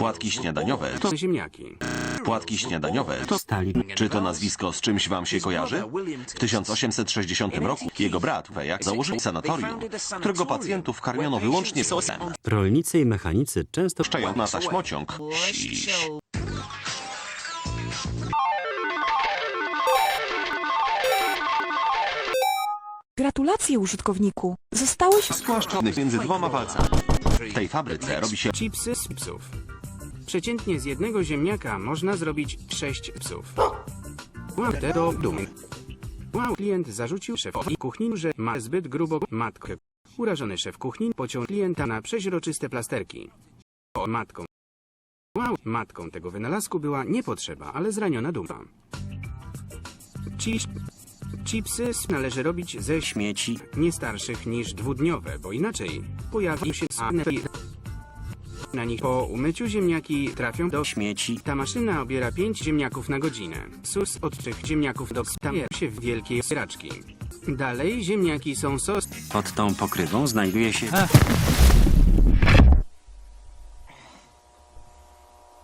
Płatki śniadaniowe to Ziemniaki. płatki śniadaniowe to Stali. czy to nazwisko z czymś wam się kojarzy? W 1860 roku jego brat Wejak założył sanatorium, którego pacjentów karmiono wyłącznie sosem, Rolnicy i mechanicy często szczając na taśmociąg. Siś. Gratulacje użytkowniku. Zostałeś Spłaszczony między dwoma walcami. W tej fabryce robi się chipsy z psów. Przeciętnie z jednego ziemniaka można zrobić sześć psów. Te do dumy. Wow, klient zarzucił szefowi kuchni, że ma zbyt grubą matkę. Urażony szef kuchni pociął klienta na przeźroczyste plasterki. O matką. Wow, matką tego wynalazku była nie potrzeba, ale zraniona duma. Ci chipsy należy robić ze śmieci nie starszych niż dwudniowe, bo inaczej pojawi się sane na nich po umyciu ziemniaki trafią do śmieci. Ta maszyna obiera 5 ziemniaków na godzinę. Sus od trzech ziemniaków do staje się w wielkiej raczki. Dalej ziemniaki są sos. Pod tą pokrywą znajduje się...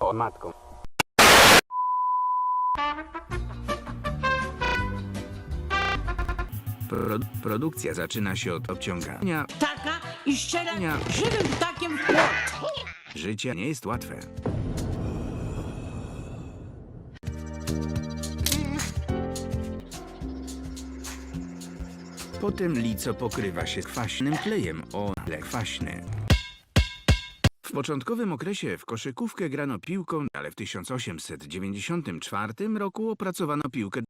O matką. Pro, produkcja zaczyna się od obciągania. Taka i ściera Nie. żywym ptakiem w płot. Życie nie jest łatwe. Potem lico pokrywa się kwaśnym klejem o tle kwaśny. W początkowym okresie w koszykówkę grano piłką, ale w 1894 roku opracowano piłkę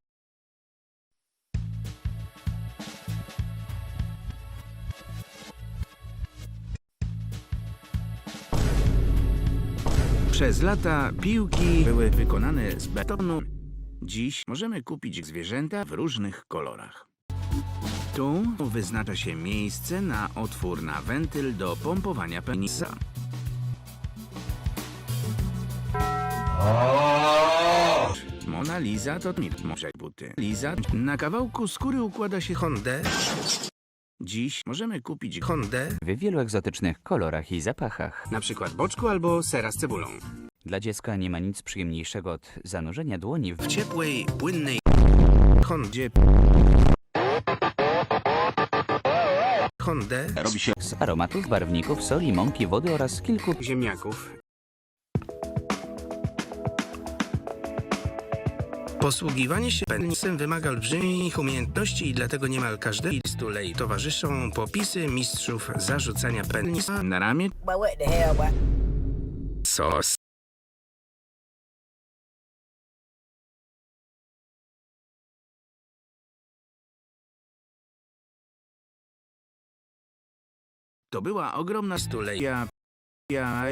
Przez lata piłki były wykonane z betonu. Dziś możemy kupić zwierzęta w różnych kolorach. Tu wyznacza się miejsce na otwór na wentyl do pompowania penisa. Mona Lisa to mi może buty. Liza na kawałku skóry układa się Hondę. Dziś możemy kupić Hondę, w wielu egzotycznych kolorach i zapachach. na przykład boczku albo sera z cebulą. Dla dziecka nie ma nic przyjemniejszego od zanurzenia dłoni w W ciepłej, płynnej Hondzie. Hondę robi się z aromatów, barwników, soli, mąki, wody oraz kilku ziemniaków. Posługiwanie się penisem wymaga olbrzymich umiejętności i dlatego niemal każdej stulej towarzyszą popisy mistrzów zarzucania penisa na ramię sos. To była ogromna stuleja. Ja